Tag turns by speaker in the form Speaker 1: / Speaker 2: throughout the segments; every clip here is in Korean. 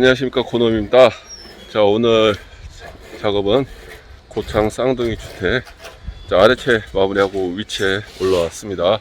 Speaker 1: 안녕하십니까 고놈입니다. 자 오늘 작업은 고창 쌍둥이 주택 자 아래채 마무리하고 위치에 올라왔습니다.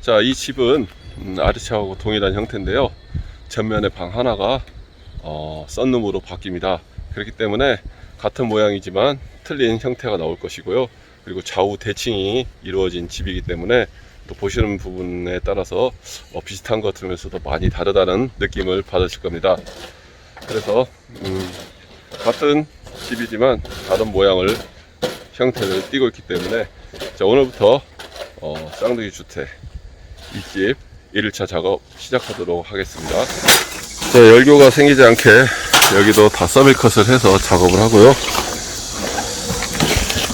Speaker 1: 자 이 집은 음, 아래채하고 동일한 형태인데요. 전면에 방 하나가 어, 썬룸으로 바뀝니다. 그렇기 때문에 같은 모양이지만 틀린 형태가 나올 것이고요. 그리고 좌우 대칭이 이루어진 집이기 때문에 또 보시는 부분에 따라서 어, 비슷한 것 같으면서도 많이 다르다는 느낌을 받으실 겁니다 그래서 음, 같은 집이지만 다른 모양을 형태를 띠고 있기 때문에 자 오늘부터 어, 쌍둥이 주택 이 집 1일차 작업 시작하도록 하겠습니다. 자 열교가 생기지 않게 여기도 다 서밀 컷을 해서 작업을 하고요.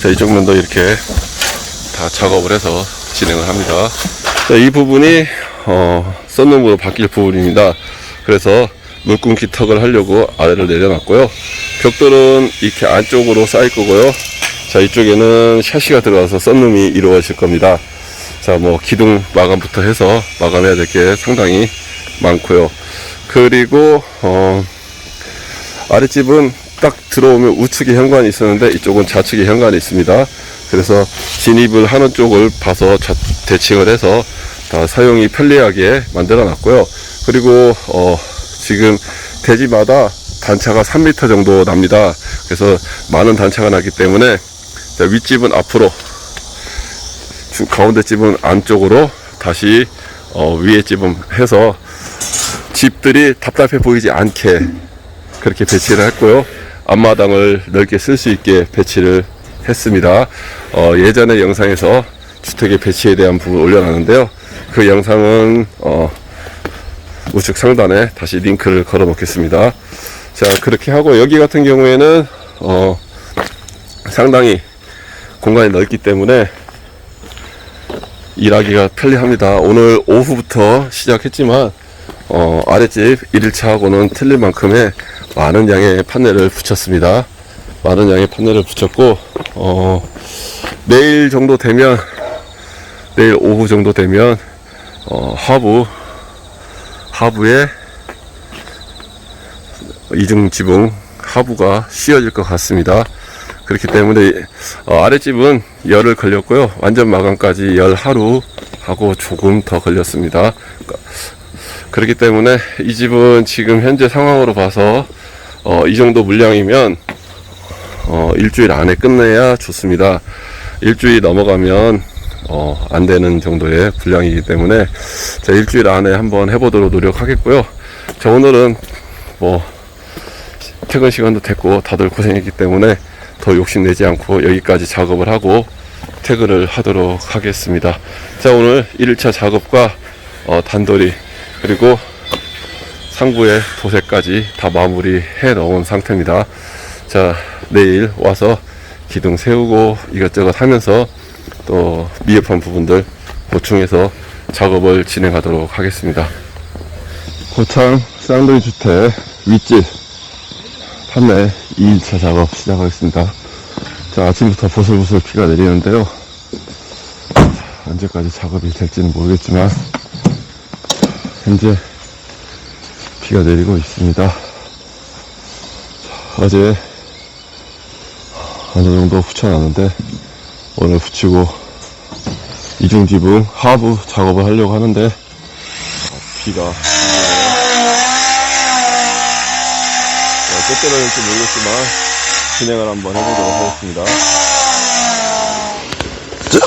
Speaker 1: 자 이쪽 면도 이렇게 다 작업을 해서 진행을 합니다. 자, 이 부분이 어, 썬룸으로 바뀔 부분입니다. 그래서 물꿈기 턱을 하려고 아래를 내려놨고요. 벽돌은 이렇게 안쪽으로 쌓일 거고요. 자, 이쪽에는 샤시가 들어가서 썬룸이 이루어질 겁니다. 자, 뭐, 기둥 마감부터 해서 마감해야 될 게 상당히 많고요. 그리고, 어, 아랫집은 딱 들어오면 우측에 현관이 있었는데 이쪽은 좌측에 현관이 있습니다. 그래서 진입을 하는 쪽을 봐서 좌- 대칭을 해서 다 사용이 편리하게 만들어 놨고요. 그리고 어, 지금 대지마다 단차가 3m 정도 납니다. 그래서 많은 단차가 나기 때문에 자, 윗집은 앞으로 중- 가운데 집은 안쪽으로 다시 어, 위에 집은 해서 집들이 답답해 보이지 않게 그렇게 배치를 했고요. 앞마당을 넓게 쓸 수 있게 배치를 했습니다. 어, 예전에 영상에서 주택의 배치에 대한 부분 올려놨는데요. 그 영상은 어, 우측 상단에 다시 링크를 걸어 놓겠습니다. 자, 그렇게 하고 여기 같은 경우에는 어, 상당히 공간이 넓기 때문에 일하기가 편리합니다. 오늘 오후부터 시작했지만 어, 아랫집 1일차하고는 틀릴 만큼의 많은 양의 판넬을 붙였습니다. 많은 양의 판넬을 붙였고 어, 내일 정도 되면 내일 오후 정도 되면 어, 하부 하부에 이중 지붕 하부가 씌워질 것 같습니다. 그렇기 때문에 어, 아랫집은 열을 걸렸고요. 완전 마감까지 열 하루 하고 조금 더 걸렸습니다. 그렇기 때문에 이 집은 지금 현재 상황으로 봐서 어, 이 정도 물량이면 어, 일주일 안에 끝내야 좋습니다. 일주일 넘어가면 어, 안 되는 정도의 분량이기 때문에 자, 일주일 안에 한번 해보도록 노력하겠고요. 자, 오늘은 뭐 퇴근 시간도 됐고 다들 고생했기 때문에 더 욕심내지 않고 여기까지 작업을 하고 퇴근을 하도록 하겠습니다. 자, 오늘 1일차 작업과 어, 단돌이 그리고 상부의 도색까지 다 마무리해 놓은 상태입니다. 자, 내일 와서 기둥 세우고 이것저것 하면서 또 미흡한 부분들 보충해서 작업을 진행하도록 하겠습니다. 고창 쌍둥이 주택 윗집 판매 2일차 작업 시작하겠습니다. 자, 아침부터 보슬보슬 비가 내리는데요. 언제까지 작업이 될지는 모르겠지만, 현재 비가 내리고 있습니다. 어제 어느 정도 붙여놨는데, 오늘 붙이고, 이중 지붕 하부 작업을 하려고 하는데, 비가 어떻게 떨어질지 모르겠지만 진행을 한번 해보도록 하겠습니다. 자,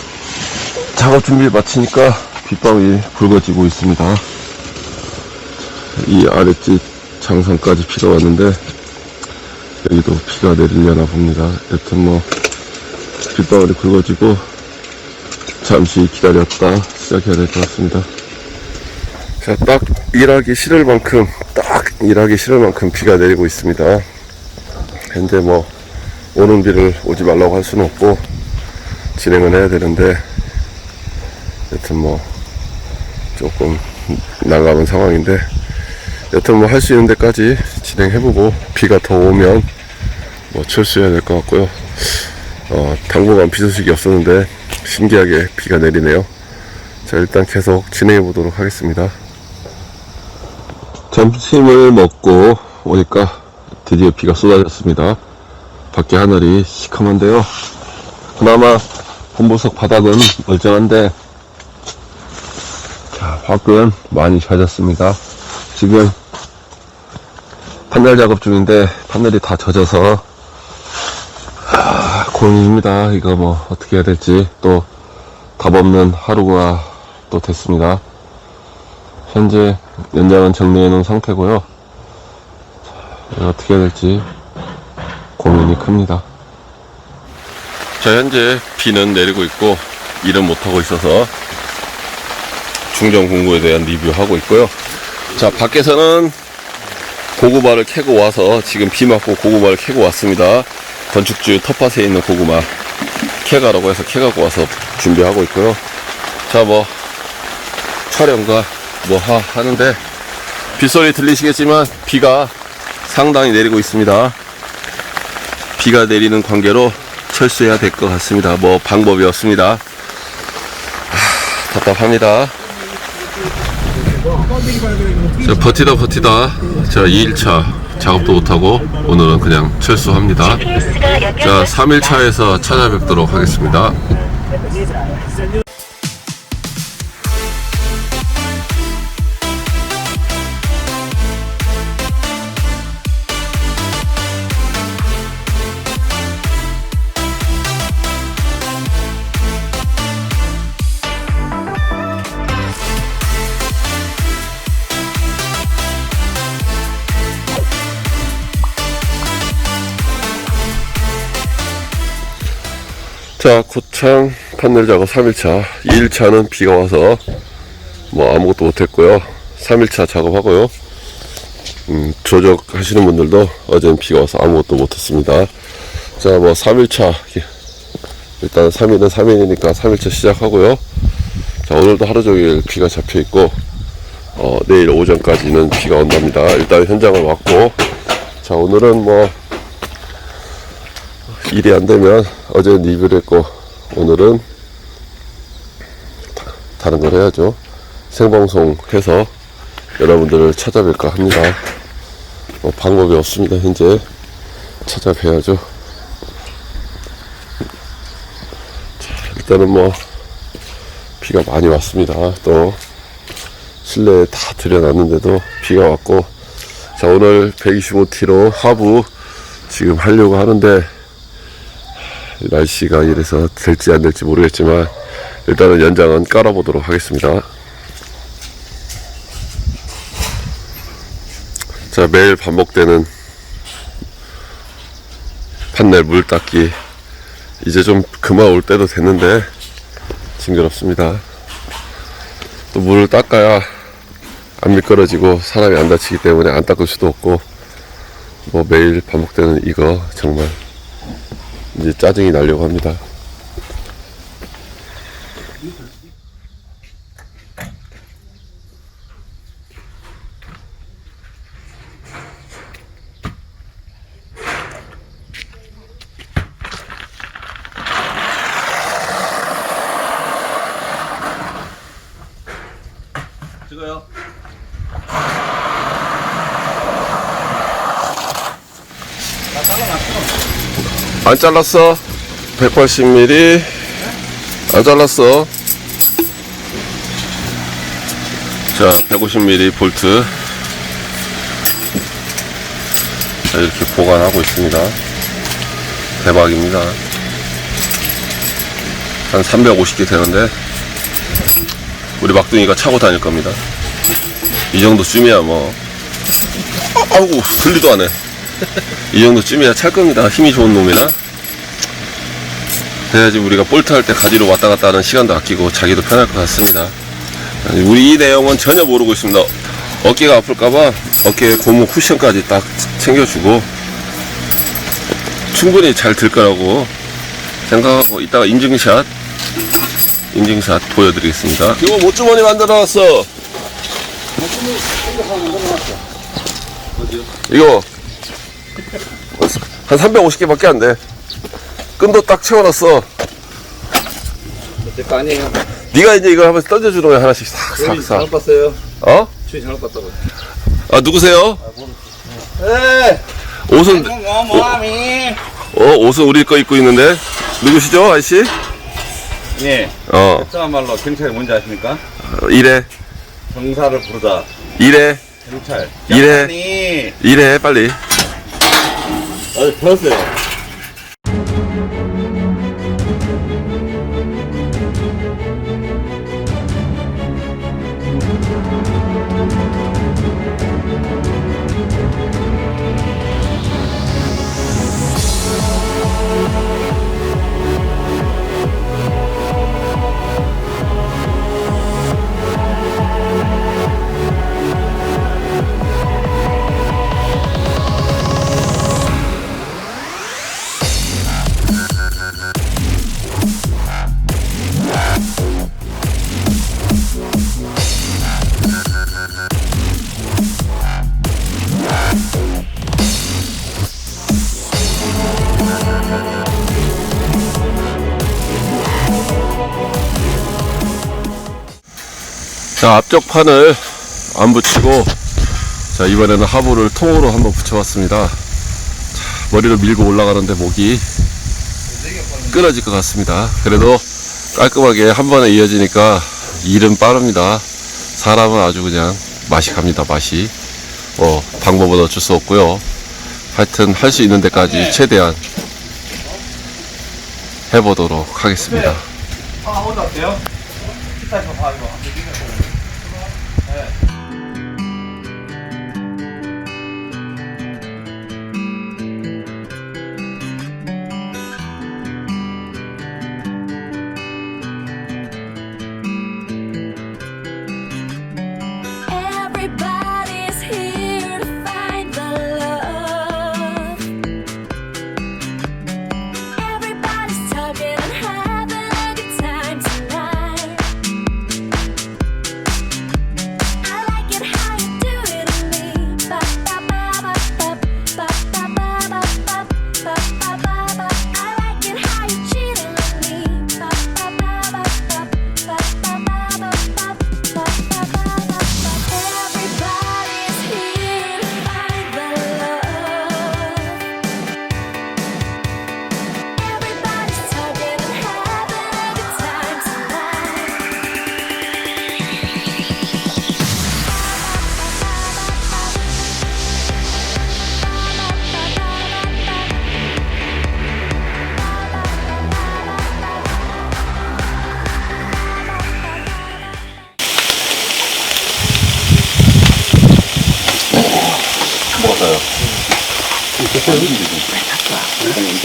Speaker 1: 작업 준비를 마치니까 빗방울이 굵어지고 있습니다. 이 아랫집 장선까지 비가 왔는데 여기도 비가 내리려나 봅니다. 여튼 뭐 빗방울이 굵어지고 잠시 기다렸다 시작해야 될 것 같습니다. 자, 딱 일하기 싫을 만큼, 딱 일하기 싫을 만큼 비가 내리고 있습니다. 현재 뭐, 오는 비를 오지 말라고 할 수는 없고, 진행은 해야 되는데, 여튼 뭐, 조금 난감한 상황인데, 여튼 뭐 할 수 있는 데까지 진행해보고, 비가 더 오면, 뭐 철수해야 될 것 같고요. 어, 당분간 비 소식이 없었는데, 신기하게 비가 내리네요. 자, 일단 계속 진행해 보도록 하겠습니다. 점심을 먹고 오니까 드디어 비가 쏟아졌습니다. 밖에 하늘이 시커먼데요. 그나마 본보석 바닥은 멀쩡한데, 자, 밖은 많이 젖었습니다. 지금 판넬 작업 중인데, 판넬이 다 젖어서, 아, 고민입니다. 이거 뭐, 어떻게 해야 될지, 또, 답 없는 하루가 또 됐습니다. 현재 연장은 정리해 놓은 상태고요. 자, 어떻게 해야 될지 고민이 큽니다. 자, 현재 비는 내리고 있고 일은 못하고 있어서 중정 공구에 대한 리뷰하고 있고요. 자, 밖에서는 고구마를 캐고 와서 지금 비 맞고 고구마를 캐고 왔습니다. 건축주 텃밭에 있는 고구마 캐가라고 해서 캐가고 와서 준비하고 있고요. 자, 뭐 촬영과 뭐 하, 하는데 빗소리 들리시겠지만 비가 상당히 내리고 있습니다. 비가 내리는 관계로 철수해야 될 것 같습니다. 뭐 방법이 없습니다. 하, 답답합니다. 자, 버티다 버티다 자 2일차 작업도 못하고 오늘은 그냥 철수합니다. 자 3일차에서 찾아뵙도록 하겠습니다. 자, 고창 판넬 작업 3일차. 2일차는 비가 와서 뭐 아무것도 못했고요. 3일차 작업하고요. 음, 조적 하시는 분들도 어제는 비가 와서 아무것도 못했습니다. 자, 뭐 3일차. 일단 3일은 3일이니까 3일차 시작하고요. 자, 오늘도 하루 종일 비가 잡혀 있고, 어, 내일 오전까지는 비가 온답니다. 일단 현장을 왔고, 자, 오늘은 뭐, 일이 안 되면 어제는 리뷰를 했고 오늘은 다- 다른 걸 해야죠. 생방송 해서 여러분들을 찾아뵐까 합니다. 뭐 방법이 없습니다. 현재 찾아뵈야죠. 자, 일단은 뭐 비가 많이 왔습니다. 또 실내에 다 들여놨는데도 비가 왔고 자 오늘 125km 하부 지금 하려고 하는데 날씨가 이래서 될지 안 될지 모르겠지만 일단은 연장은 깔아보도록 하겠습니다. 자 매일 반복되는 판넬 물 닦기 이제 좀 그만 올 때도 됐는데 징그럽습니다. 또 물을 닦아야 안 미끄러지고 사람이 안 다치기 때문에 안 닦을 수도 없고 뭐 매일 반복되는 이거 정말 이제 짜증이 나려고 합니다. 안 잘랐어. 180mm. 안 잘랐어. 자, 150mm 볼트. 자, 이렇게 보관하고 있습니다. 대박입니다. 한 350개 되는데, 우리 막둥이가 차고 다닐 겁니다. 이 정도쯤이야, 뭐. 아, 아우고, 들리도 안 해. 이 정도쯤이야 찰 겁니다. 힘이 좋은 놈이나. 그래야지 우리가 볼트 할 때 가지로 왔다 갔다 하는 시간도 아끼고 자기도 편할 것 같습니다. 우리 이 내용은 전혀 모르고 있습니다. 어깨가 아플까봐 어깨에 고무 쿠션까지 딱 챙겨주고 충분히 잘 들 거라고 생각하고 이따가 인증샷 인증샷 보여드리겠습니다. 이거 모주머니 만들어놨어. 이거 한 350개밖에 안 돼. 끈도 딱 채워놨어.
Speaker 2: 제거 아니에요.
Speaker 1: 네가 이제 이거 한번 던져주는 거야 하나씩 싹싹 싹.
Speaker 2: 잘못 봤어요.
Speaker 1: 어?
Speaker 2: 추위 잘못 봤다고.
Speaker 1: 아 누구세요?
Speaker 2: 에
Speaker 1: 옷은
Speaker 2: 뭐 뭐함이?
Speaker 1: 어 옷은 우리 거 입고 있는데 누구시죠 아저씨?
Speaker 2: 예.
Speaker 1: 어
Speaker 2: 특정한 말로 경찰이 뭔지 아십니까?
Speaker 1: 이래
Speaker 2: 경사를 부르다.
Speaker 1: 이래
Speaker 2: 경찰.
Speaker 1: 이래. 이래 빨리.
Speaker 2: 어, 들었어요.
Speaker 1: 자 앞쪽 판을 안 붙이고 자 이번에는 하부를 통으로 한번 붙여봤습니다. 자, 머리를 밀고 올라가는데 목이 끊어질 것 같습니다. 그래도 깔끔하게 한 번에 이어지니까 일은 빠릅니다. 사람은 아주 그냥 맛이 갑니다. 맛이 뭐 방법은 어쩔 수 없고요. 하여튼 할 수 있는 데까지 최대한 해보도록 하겠습니다.
Speaker 2: 아, 어디 이거.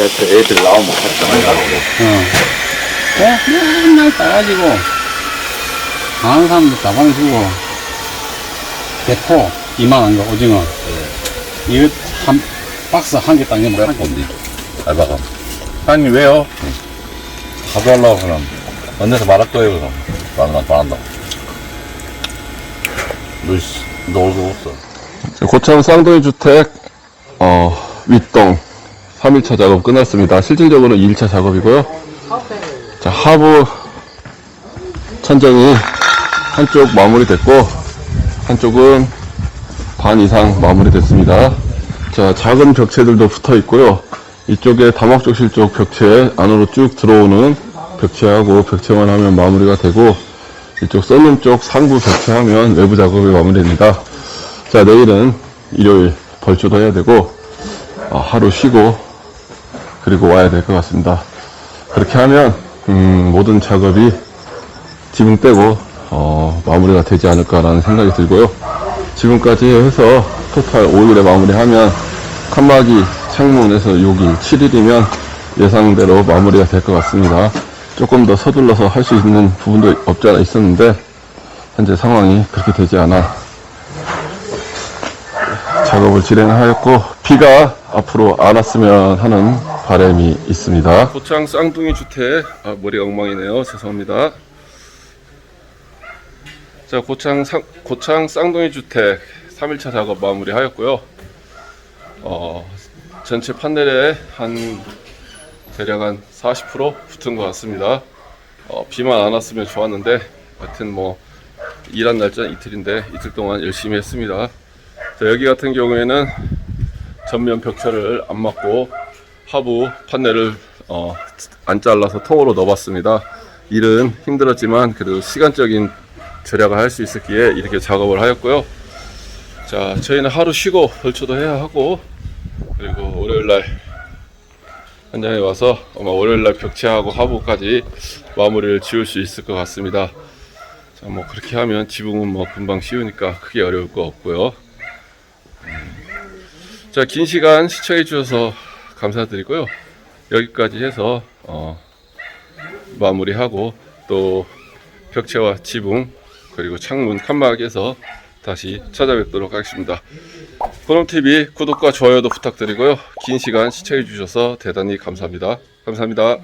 Speaker 2: 저 애들 나오면 같이 나가고.
Speaker 3: 어, 맨날 따가지고, 강한 사람도 따방주고, 대포 이만한 거 오징어. 이거 한 박스 한개딱 내면 한 개.
Speaker 4: 알바가. 아니, 왜요? 가져가려고 그럼. 언제서 말할 거예요, 그럼. 말안, 말한다. 너, 씨, 너 얼굴 없어.
Speaker 1: 고창 쌍둥이 주택 어, 윗동 3일차 작업 끝났습니다. 실질적으로 2일차 작업이고요. 자, 하부 천정이 한쪽 마무리됐고 한쪽은 반 이상 마무리됐습니다. 자, 작은 벽체들도 붙어 있고요. 이쪽에 다목적실 쪽 벽체 안으로 쭉 들어오는 벽체하고 벽체만 하면 마무리가 되고 이쪽 썬룸 쪽 상부 벽체하면 외부 작업이 마무리됩니다. 자, 내일은 일요일 벌초도 해야 되고, 어, 하루 쉬고, 그리고 와야 될 것 같습니다. 그렇게 하면, 음, 모든 작업이 지붕 빼고, 어, 마무리가 되지 않을까라는 생각이 들고요. 지금까지 해서 토탈 5일에 마무리하면, 칸막이 창문에서 6일, 7일이면 예상대로 마무리가 될 것 같습니다. 조금 더 서둘러서 할 수 있는 부분도 없지 않아 있었는데, 현재 상황이 그렇게 되지 않아 작업을 진행하였고 비가 앞으로 안 왔으면 하는 바람이 있습니다. 고창 쌍둥이 주택 아, 머리가 엉망이네요. 죄송합니다. 자 고창 상, 고창 쌍둥이 주택 3일차 작업 마무리하였고요. 어, 전체 판넬에 한 대략 한 40% 붙은 것 같습니다. 어, 비만 안 왔으면 좋았는데 하여튼 뭐 일한 날짜 이틀인데 이틀 동안 열심히 했습니다. 자, 여기 같은 경우에는 전면 벽체를 안 맞고 하부 판넬을 어, 안 잘라서 통으로 넣어봤습니다. 일은 힘들었지만 그래도 시간적인 절약을 할 수 있었기에 이렇게 작업을 하였고요. 자, 저희는 하루 쉬고 벌초도 해야 하고 그리고 월요일날 현장에 와서 아마 월요일날 벽체하고 하부까지 마무리를 지을 수 있을 것 같습니다. 자, 뭐 그렇게 하면 지붕은 뭐 금방 씌우니까 크게 어려울 거 없고요. 자, 긴 시간 시청해 주셔서 감사드리고요. 여기까지 해서 어, 마무리하고 또 벽체와 지붕 그리고 창문 칸막에서 다시 찾아뵙도록 하겠습니다. 코놈TV 구독과 좋아요도 부탁드리고요. 긴 시간 시청해 주셔서 대단히 감사합니다. 감사합니다.